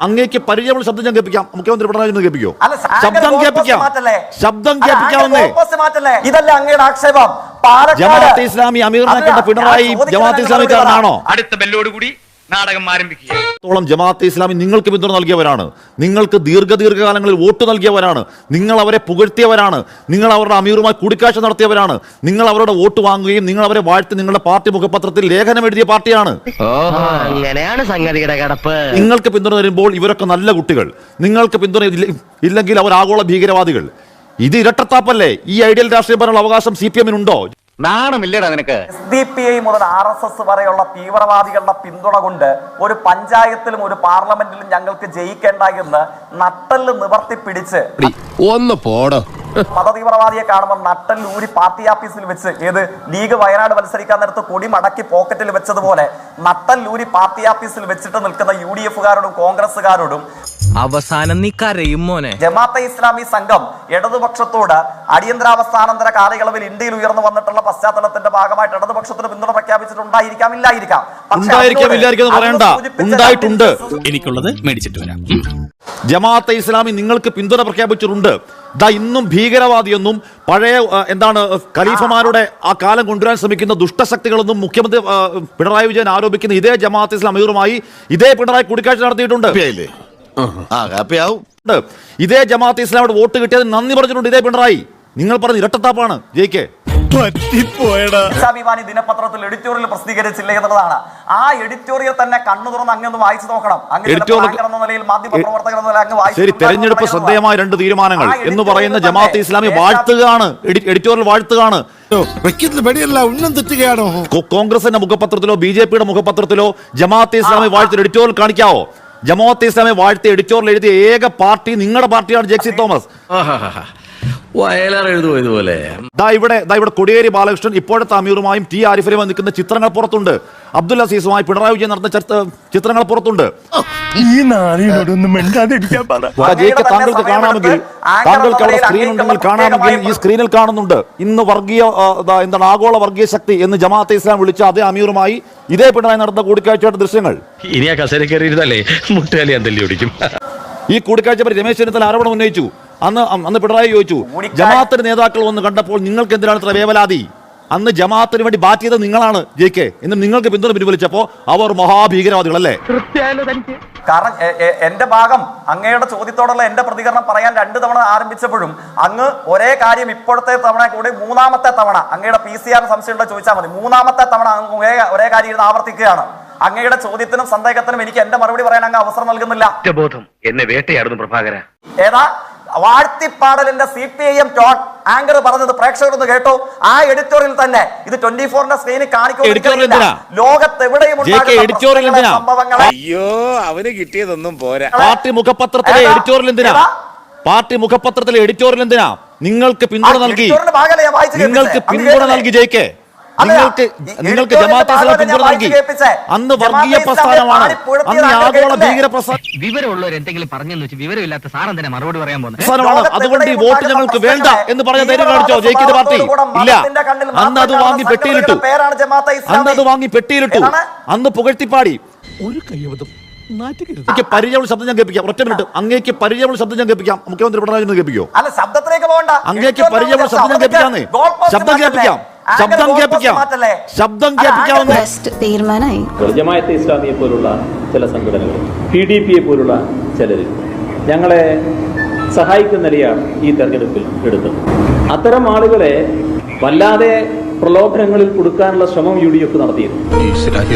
അങ്ങേക്ക് പരിചയമുള്ള ശബ്ദം ഞാൻ കേൾപ്പിക്കാം. മുഖ്യമന്ത്രി പിണറായി വിജയൻ കേൾപ്പിക്കോ? ശബ്ദം കേൾപ്പിക്കാം? ശബ്ദം കേൾപ്പിക്കാം കേൾപ്പിക്കാവുന്നേ ഇതല്ല അങ്ങയുടെ ആക്ഷേപം? ജമാഅത്തെ ഇസ്ലാമി അമീറിനെ കണ്ട പിണറായി ജമാഅത്ത് ഇസ്ലാമിക്കാരനാണോ? അടുത്ത ബെല്ലോടുകൂടി നാടകം ആരംഭിക്കുക. ത്തോളം ജമാഅത്തെ ഇസ്ലാമി നിങ്ങൾക്ക് പിന്തുണ നൽകിയവരാണ്. നിങ്ങൾക്ക് ദീർഘ ദീർഘകാലങ്ങളിൽ വോട്ട് നൽകിയവരാണ്. നിങ്ങൾ അവരെ പുകഴ്ത്തിയവരാണ്. നിങ്ങൾ അവരുടെ അമീറുമായി കൂടിക്കാഴ്ച നടത്തിയവരാണ്. നിങ്ങൾ അവരുടെ വോട്ട് വാങ്ങുകയും നിങ്ങൾ അവരെ വാഴ്ത്തി നിങ്ങളുടെ പാർട്ടി മുഖപത്രത്തിൽ ലേഖനം എഴുതിയ പാർട്ടിയാണ്. ഓഹോ. അങ്ങനെയാണ് സംഗതിയുടെ കിടപ്പ്. നിങ്ങൾക്ക് പിന്തുണ തരുമ്പോൾ ഇവരൊക്കെ നല്ല കുട്ടികൾ. നിങ്ങൾക്ക് പിന്തുണ ഇല്ലെങ്കിൽ അവർ ആഗോള ഭീകരവാദികൾ. ഇത് ഇരട്ടത്താപ്പല്ലേ? ഈ ഐഡിയൽ രാഷ്ട്രീയം ഭരണ അവകാശം സി പി എമ്മിനുണ്ടോ? നാണമില്ലടാ നിനക്ക്? എസ് ഡി പി ഐ മുതൽ ആർ എസ് എസ് വരെയുള്ള തീവ്രവാദികളുടെ പിന്തുണ കൊണ്ട് ഒരു പഞ്ചായത്തിലും ഒരു പാർലമെന്റിലും ഞങ്ങൾക്ക് ജയിക്കേണ്ട എന്ന് നട്ടൽ നിവർത്തി പിടിച്ച് ഒന്ന് പോടോ. മതതീവ്രവാദിയെ കാണുമ്പോൾ നട്ടൽ ഊരി പാർട്ടി ഓഫീസിൽ വെച്ച് ഏത് ലീഗ് വയനാട് മത്സരിക്കാൻ നേരത്ത് കൊടി മടക്കി പോക്കറ്റിൽ വെച്ചതുപോലെ നട്ടൽ ഊരി പാർട്ടി ഓഫീസിൽ വെച്ചിട്ട് നിൽക്കുന്ന യു ഡി എഫുകാരോടും കോൺഗ്രസുകാരോടും അവസാനം നീ കരയും മോനെ. ജമാഅത്തെ ഇസ്ലാമി സംഘം ഇടതുപക്ഷത്തോട് അടിയന്തരാവസ്ഥാനന്തര കാലയളവിൽ ഇന്ത്യയിൽ ഉയർന്നു വന്നിട്ടുള്ള പശ്ചാത്തലത്തിന്റെ ഭാഗമായിട്ട് ഇടതുപക്ഷത്തിന് പിന്തുണ പ്രഖ്യാപിച്ചിട്ടുണ്ടായിരിക്കാം ഇല്ലായിരിക്കാം. ഉണ്ടായിട്ടുണ്ട്. എനിക്കുള്ളത് മേടിച്ചിട്ട് വരാം. ജമാഅത്തെ ഇസ്ലാമി നിങ്ങൾക്ക് പിന്തുണ പ്രഖ്യാപിച്ചിട്ടുണ്ട്. ദാ ഇന്നും ഭീകരവാദിയെന്നും പഴയ എന്താണ് ഖലീഫമാരുടെ ആ കാലം കൊണ്ടുവരാൻ ശ്രമിക്കുന്ന ദുഷ്ടശക്തികളെന്നും മുഖ്യമന്ത്രി പിണറായി വിജയൻ ആരോപിക്കുന്ന ഇതേ ജമാഅത്ത് ഇസ്ലാം അമീറുമായി ഇതേ പിണറായി കൂടിക്കാഴ്ച നടത്തിയിട്ടുണ്ട്. ആ ഹാപ്പിയാവും ഉണ്ട്. ഇതേ ജമാഅത്ത് ഇസ്ലാമോട് വോട്ട് കിട്ടിയത് നന്ദി പറഞ്ഞിട്ടുണ്ട് ഇതേ പിണറായി. നിങ്ങൾ പറഞ്ഞ ഇരട്ടത്താപ്പാണ്. ജയിക്കെ. ദേശാഭിമാനി ദിനപത്രത്തിൽ എഡിറ്റോറിയൽ പ്രസിദ്ധീകരിച്ചില്ല എന്നുള്ളതാണ്. ആ എഡിറ്റോറിയൽ തന്നെ കണ്ണു തുറന്ന് അങ്ങൊന്ന് വായിച്ചു നോക്കണം. ശരി തെരഞ്ഞെടുപ്പ് ശ്രദ്ധേയമായ രണ്ട് തീരുമാനങ്ങൾ. എന്ന് പറയുന്ന ജമാഅത്ത് ഇസ്ലാമി വാഴ്ത്തുകയാണ്. എഡി- എഡിറ്റോറിയൽ വാഴ്ത്തുകയാണ്. കോൺഗ്രസിന്റെ മുഖപത്രത്തിലോ ബി ജെ പിയുടെ മുഖപത്രത്തിലോ ജമാഅത്ത് ഇസ്ലാമി വാഴ്ത്തിൽ എഡിറ്റോറിയൽ കാണിക്കാവോ? ജമാഅത്തെ ഇസ്ലാമെ വാഴ്ത്തി എഡിറ്റോറിൽ എഴുതിയ ഏക പാർട്ടി നിങ്ങളുടെ പാർട്ടിയാണ് ജെക്സി തോമസ്. വയലാർ എഴുതുമോ ഇതുപോലെ. ദാ ഇവിടെ ദാ ഇവിടെ കൊടിയേരി ബാലകൃഷ്ണൻ ഇപ്പോഴത്തെ അമീറുമായും ടി ആരിഫിലുമായി നിൽക്കുന്ന ചിത്രങ്ങൾ പുറത്തുണ്ട്. അബ്ദുൽ അസീസുമായി പിണറായി വിജയൻ നടന്ന ചർച്ച- ചിത്രങ്ങൾ പുറത്തുണ്ട്. ഈ നാളിനോടൊന്നും മിണ്ടാതിരിക്കാൻ പറ. ആ, ജയിക്ക് താങ്കൾക്ക് കാണാമെങ്കിൽ താങ്കൾക്ക് അവിടെ സ്ക്രീൻ ഉണ്ടെങ്കിൽ കാണാമെങ്കിൽ ഈ സ്ക്രീനിൽ കാണുന്നുണ്ട്. ഇന്ന് വർഗീയ ആ, ദാ എന്താണ് ആഗോള വർഗീയ ശക്തി എന്ന് ജമാഅത്തെ ഇസ്ലാം വിളിച്ച അതേ അമീറുമായി ഇതേ പിണറായി നടന്ന കൂടിക്കാഴ്ചയുടെ ദൃശ്യങ്ങൾ. ഇനി ആ കസേര കയറിയിരുന്നല്ലേ മുട്ടുകാലി ഞാൻ തല്ലി ഓടിക്കും. ഈ കൂടിക്കാഴ്ച പറ്റി രമേശ് ചെന്നിത്തല ആരോപണം ഉന്നയിച്ചു. അന്ന് അന്ന് പിണറായി ചോദിച്ചു ജമാഅത്തിന്റെ ജമാഅത്തിന് നേതാക്കൾ വന്ന് കണ്ടപ്പോൾ നിങ്ങൾക്ക് എന്തിനാണ് ഇത്ര വേവലാതി? അന്ന് ജമാഅത്തിന് വേണ്ടി ബാറ്റ് ചെയ്തത് നിങ്ങളാണ് ജെ കെ. എന്ന് നിങ്ങൾക്ക് പിന്തുണ പിൻവലിച്ചപ്പോ അവർ മഹാഭീകരവാദികളല്ലേ? കാരണം എന്റെ ഭാഗം അങ്ങയുടെ ചോദ്യത്തോടുള്ള എന്റെ പ്രതികരണം പറയാൻ രണ്ട് തവണ ആരംഭിച്ചപ്പോഴും അങ്ങ് ഒരേ കാര്യം ഇപ്പോഴത്തെ തവണ കൂടി മൂന്നാമത്തെ തവണ അങ്ങയുടെ പി സി ആർ സംശയമുണ്ടോ ചോദിച്ചാൽ മതി. മൂന്നാമത്തെ തവണ അങ്ങ് ഒരേ ഒരേ കാര്യം ഇരുന്ന് ആവർത്തിക്കുകയാണ്. അങ്ങയുടെ ചോദ്യത്തിനും സന്ദേഹത്തിനും എനിക്ക് എന്റെ മറുപടി പറയാൻ അങ്ങ് അവസരം നൽകുന്നില്ല. എന്നെ വേട്ടയാടുന്നു പ്രഭാകര. ഏതാ? വാഴ്ത്തിപ്പാടലിന്റെ C P I M anchor പറഞ്ഞത് പ്രേക്ഷകരൊന്ന് കേട്ടോ. ആ എഡിറ്റോറിയൽ തന്നെ ഇത് ട്വന്റി ഫോറിന്റെ സ്ക്രീനിൽ Editorial കാണിക്കും എവിടെയും ലോകത്തെവിടെയും അയ്യോ അവന് കിട്ടിയതൊന്നും പോരാ. പാർട്ടി മുഖപത്രത്തിലെ എഡിറ്റോറിയൽ എന്തിനാ? പാർട്ടി മുഖപത്രത്തിലെ എഡിറ്റോറിയൽ എന്തിനാ? നിങ്ങൾക്ക് പിന്തുണ നൽകി. നിങ്ങൾക്ക് പിന്തുണ നൽകി ജയിക്കെ? നിങ്ങൾക്ക് നിങ്ങൾക്ക് ഇസ്ലാം പിന്തുണ നൽകി അന്ന് വർഗീയ ജമാഅത്തെ പ്രസ്ഥാനമാണ് അന്ന് ആഗോള? ഭീകര പ്രസ്ഥാനം വിവരമുള്ളവർ എന്തെങ്കിലും പറഞ്ഞെന്ന് വെച്ച് വിവരമില്ലാത്ത സാറൻ തന്നെ മറുപടി പറയാൻ പോകുന്നത്? പ്രസ്ഥാനമാണ്. അതുകൊണ്ട് ഈ വോട്ട് ഞങ്ങൾക്ക് വേണ്ട എന്ന് പറഞ്ഞ ധൈര്യം കാണിച്ചോ? ജയിക്കുന്ന പാർട്ടി ഇല്ല. അന്ന് അത് വാങ്ങി പെട്ടിയിലിട്ടു. ജമാഅത്തെ. അന്ന് അത് വാങ്ങി പെട്ടിയിലിട്ടു? അന്ന് പുകഴ്ത്തിപ്പാടി. ഒരു കൈവതം അങ്ങേക്ക് പരിചയമുള്ള ശബ്ദം ഞാൻ കേൾപ്പിക്കാം. ഒറ്റ മിനിറ്റ്. അങ്ങേക്ക് പരിചയമുള്ള ശബ്ദം ഞാൻ കേൾപ്പിക്കാം. മുഖ്യമന്ത്രി പിണറായി വിജയൻ കേൾപ്പിക്കോ? അങ്ങേക്ക് പരിചയമുള്ള ശബ്ദം ഞാൻ കേൾപ്പിക്കാന്നേ ശബ്ദം? കേൾപ്പിക്കാം. ശബ്ദം കേൾപ്പിക്കാം. ശബ്ദം കേൾപ്പിക്കാവുന്ന തീരുമാനമായി. ജമായത്തെ ഇസ്ലാമിയെ പോലുള്ള ചില സംഘടനകൾ പി ഡി പിയെ പോലുള്ള ചിലർ ഞങ്ങളെ സഹായിക്കുന്ന നിലയാണ് ഈ തെരഞ്ഞെടുപ്പിൽ എടുത്തത്. അത്തരം ആളുകളെ വല്ലാതെ പ്രലോഭനങ്ങളിൽ കൊടുക്കാനുള്ള ശ്രമം യു ഡി എഫ് നടത്തിയിരുന്നു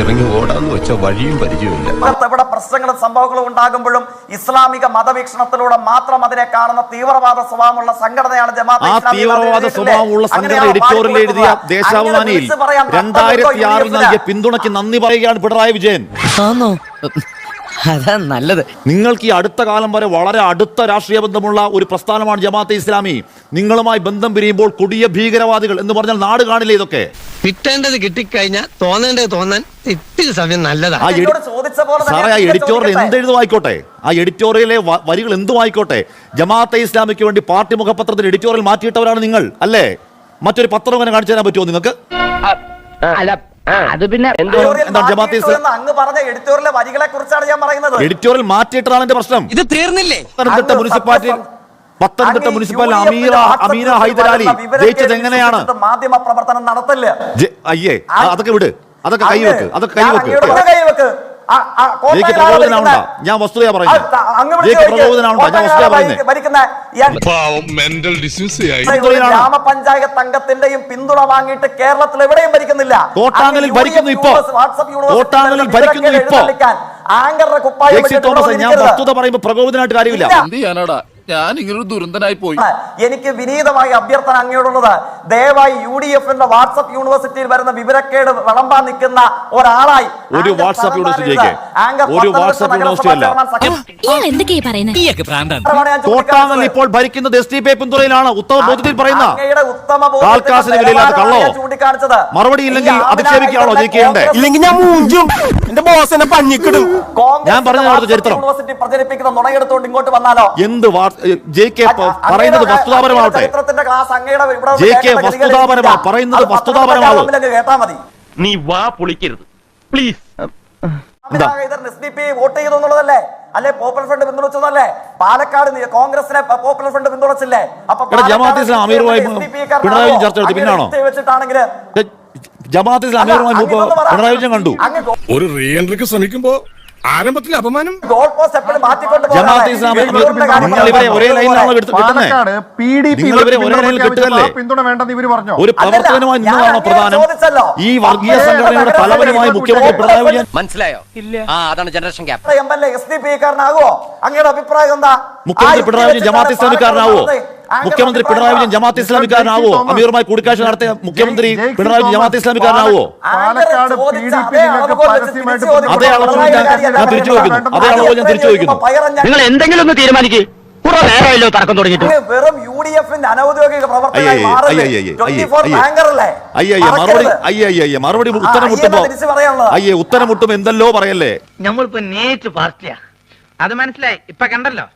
ഇറങ്ങി ഓടാന്ന് വെച്ച വഴിയും പരിചയമില്ല എവിടെ പ്രശ്നങ്ങളും സംഭവങ്ങളും ഉണ്ടാകുമ്പോഴും ഇസ്ലാമിക മതവീക്ഷണത്തിലൂടെ മാത്രം അതിനെ കാണുന്ന തീവ്രവാദ സ്വഭാവമുള്ള സംഘടനയാണ് ജമാഅത്തെ ആ ഇസ്ലാമി തീവ്രവാദ സ്വഭാവമുള്ള സംഘടന എഡിറ്റോറിയൽ എഴുതിയ. ദേശാഭിമാനിയിൽ രണ്ടായിരത്തി ആറിൽ നൽകിയ. പിന്തുണയ്ക്ക് നന്ദി പറയുകയാണ് പിണറായി വിജയൻ ആന്നോ അതാ നല്ലത്. നിങ്ങൾക്ക് ഈ അടുത്ത കാലം വരെ വളരെ അടുത്ത രാഷ്ട്രീയ ബന്ധമുള്ള ഒരു പ്രസ്ഥാനമാണ് ജമാഅത്തെ ഇസ്ലാമി. നിങ്ങളുമായി ബന്ധം പിരിയുമ്പോൾ കൊടിയ ഭീകരവാദികൾ എന്ന് പറഞ്ഞാൽ നാട് കാണില്ലേ ഇതൊക്കെ? കിട്ടേണ്ടത് കിട്ടിക്കഴിഞ്ഞാൽ തോന്നേണ്ടത് തോന്നാൻ ഇത്തിരി സമയം നല്ലതാണ് ആ എഡി- ചോദിച്ച പോലെ തന്നെ സാറേ ആ ഞാൻ എഡിറ്റോറിയൽ ചോദിക്കട്ടെ? എന്തെഴുതും ആയിക്കോട്ടെ ആ എഡിറ്റോറിയലെ വ- വരികൾ എന്തും ആയിക്കോട്ടെ ജമാഅത്തെ ഇസ്ലാമിക്ക് വേണ്ടി പാർട്ടി മുഖപത്രത്തിൽ എഡിറ്റോറിയൽ മാറ്റിയിട്ടവരാണ് നിങ്ങൾ അല്ലേ? മറ്റൊരു പത്രം അങ്ങനെ കാണിച്ചു തരാൻ പറ്റുമോ നിങ്ങൾക്ക്? അല്ല അത് പിന്നെ അങ്ങ് പറഞ്ഞ എഡിറ്റോറിയലിലെ വരികളെ കുറിച്ചാണ് ഞാൻ പറയുന്നത്. എഡിറ്റോറിയൽ മാറ്റിയിട്ടാണ് എന്റെ പ്രശ്നം. ഇത് തീർന്നില്ലേ? പത്തനംതിട്ട മുനിസിപ്പാലിറ്റി പത്തനംതിട്ട മുനിസിപ്പാലിറ്റി അമീറ അമീന ഹൈദരാലി ജയിച്ചത് എങ്ങനെയാണ്? മാധ്യമ പ്രവർത്തനം നടത്തില്ല. അയ്യേ അതൊക്കെ വിട്. അതൊക്കെ കൈവെക്ക്. അതൊക്കെ കൈവക്ക്. കൈവെക്ക്. ഞാൻ വസ്തുതയാ പറയുന്നത്. ഗ്രാമപഞ്ചായത്ത് അംഗത്തിന്റെയും പിന്തുണ വാങ്ങിയിട്ട് കേരളത്തിൽ എവിടെയും ഭരിക്കുന്നില്ല. യു ഭരിക്കുന്നു ഇപ്പോ. യൂണിവേഴ്സിറ്റി ഭരിക്കുന്നു ഇപ്പോ. ആങ്കറുടെ കുപ്പായം തോമസ് ഞാൻ വസ്തുത പറയുമ്പോൾ പ്രകോപനമായിട്ട് കാര്യമില്ല. ഇല്ല. എന്ത് ചെയ്യാനാടാ? ഞാൻ ഇങ്ങനൊരു ദുരന്തനായി പോയി. എനിക്ക് വിനീതമായി അഭ്യർത്ഥന അങ്ങയോടുള്ളത്. ദയവായി യു ഡി എഫിന്റെ വാട്സപ്പ് യൂണിവേഴ്സിറ്റിയിൽ വരുന്ന വിവരക്കേട് വിളമ്പാൻ നിൽക്കുന്ന ഒരാളായി ഒരു വാട്സപ്പ് യൂണിവേഴ്സിറ്റി ഒരു വാട്സപ്പ് യൂണിവേഴ്സിറ്റി അല്ല. ഇപ്പോൾ ഭരിക്കുന്നത് എസ് ടി പി പിന്തുണയിലാണ്. ഉത്തമ ബോധ്യത്തിൽ പറയുന്ന കാൽക്കാസിന് വിലയില്ലാത്ത കള്ളോ? മറുപടി ഇല്ലെങ്കിൽ അധിക്ഷേപിക്കുകയാണോ ഞാൻ മൂഞ്ചും. എന്റെ ബോസ് എന്നെ പഞ്ഞിക്കിടും. ഞാൻ പറഞ്ഞ അവിടുത്തെ ചരിത്രം. യൂണിവേഴ്സിറ്റി പ്രചരിപ്പിക്കുന്ന നുണയെടുത്തോണ്ട് ഇങ്ങോട്ട് വന്നാലോ? എന്ത് ജെ കെ പറയുന്നത് വസ്തുതാപരമാവട്ടെ. ജെ കെ വസ്തുതാപരമാ, പറയുന്നത് വസ്തുതാപരമാവും. കേട്ടാ മതി. നീ വാ പൊളിക്കരുത്. Please Amina Haider S D P vote ചെയ്തു എന്നുള്ളതല്ലേ? അല്ലെ? Popular front പിന്തുണച്ചതല്ലേ? പാലക്കാട് കോൺഗ്രസിനെ പോപ്പുലർ ഫ്രണ്ട് പിന്തുണച്ചില്ലേ? അപ്പൊ ജമാഅത്ത് ഇസ്ലാം അമീറുമായി? പിണറായി ചർച്ച നടത്തി, പിന്നാണോ? വെച്ചിട്ടാണെങ്കിൽ ജമാഅത്ത് ഇസ്ലാമി അല്ല, അങ്ങ് ഇതൊന്ന് പറ. പിണറായി വിജയൻ കണ്ടു. ഒരു റീഎൻട്രിക്ക് ശ്രമിക്കുമ്പോ ആരംഭത്തിൽ അപമാനം? ജമാഅത്ത് ഇസ്ലാമി നിങ്ങൾ ഇവരെ ഒരേ ലൈനിലാണ് കിട്ടുന്നത് ഒരേ ലൈനിൽ കിട്ടുകല്ലേ പിന്തുണ വേണ്ടെന്ന് ഇവർ പറഞ്ഞു? ഒരു അല്ലല്ല, പ്രവർത്തകനുമായി നിന്നതാണോ പ്രധാനം ഈ വർഗീയ സംഘടനയുടെ തലവനുമായി മുഖ്യമന്ത്രി പിണറായി വിജയൻ മനസ്സിലായോ? ആ അതാണ് generation gap M L A S D P കാരനാകുമോ അങ്ങയുടെ അഭിപ്രായം എന്താ? മുഖ്യമന്ത്രി പിണറായി വിജയൻ ജമാഅത്ത് ഇസ്ലാമിക്കാരനാവോ മുഖ്യമന്ത്രി പിണറായി വിജയൻ? ജമാഅത്ത് ഇസ്ലാമിക്കാരനാവോ അമീറുമായി കൂടിക്കാഴ്ച നടത്തിയ മുഖ്യമന്ത്രി പിണറായി വിജയൻ ജമാഅത്ത് ഇസ്ലാമിക്കാരനാവോ അതേ പിണറായി ഞാൻ- തിരിച്ചു. ചോദിക്കുന്നു. അതേ അളവ് ഞാൻ തിരിച്ചു ചോദിക്കുന്നു. നിങ്ങൾ എന്തെങ്കിലും ഒന്ന് തീരുമാനിക്കേ വെറും യു ഡി എഫിന്റെ അനൗദ്യോഗിക പ്രവർത്തകനായി അയ്യേ, മാറല്ലേ? അയ്യേ, അയ്യേ, 24 അയ്യേ. അയ്യേ അയ്യേ മറുപടി അയ്യേ അയ്യേ അയ്യേ ഉത്തരം മുട്ടുമ്പോ. അയ്യേ ഉത്തരം മുട്ടും എന്തല്ലോ പറയല്ലേ നമ്മളിപ്പോ നേരിട്ട് പാർട്ടിയാ അത് മനസ്സിലായി ഇപ്പൊ കണ്ടല്ലോ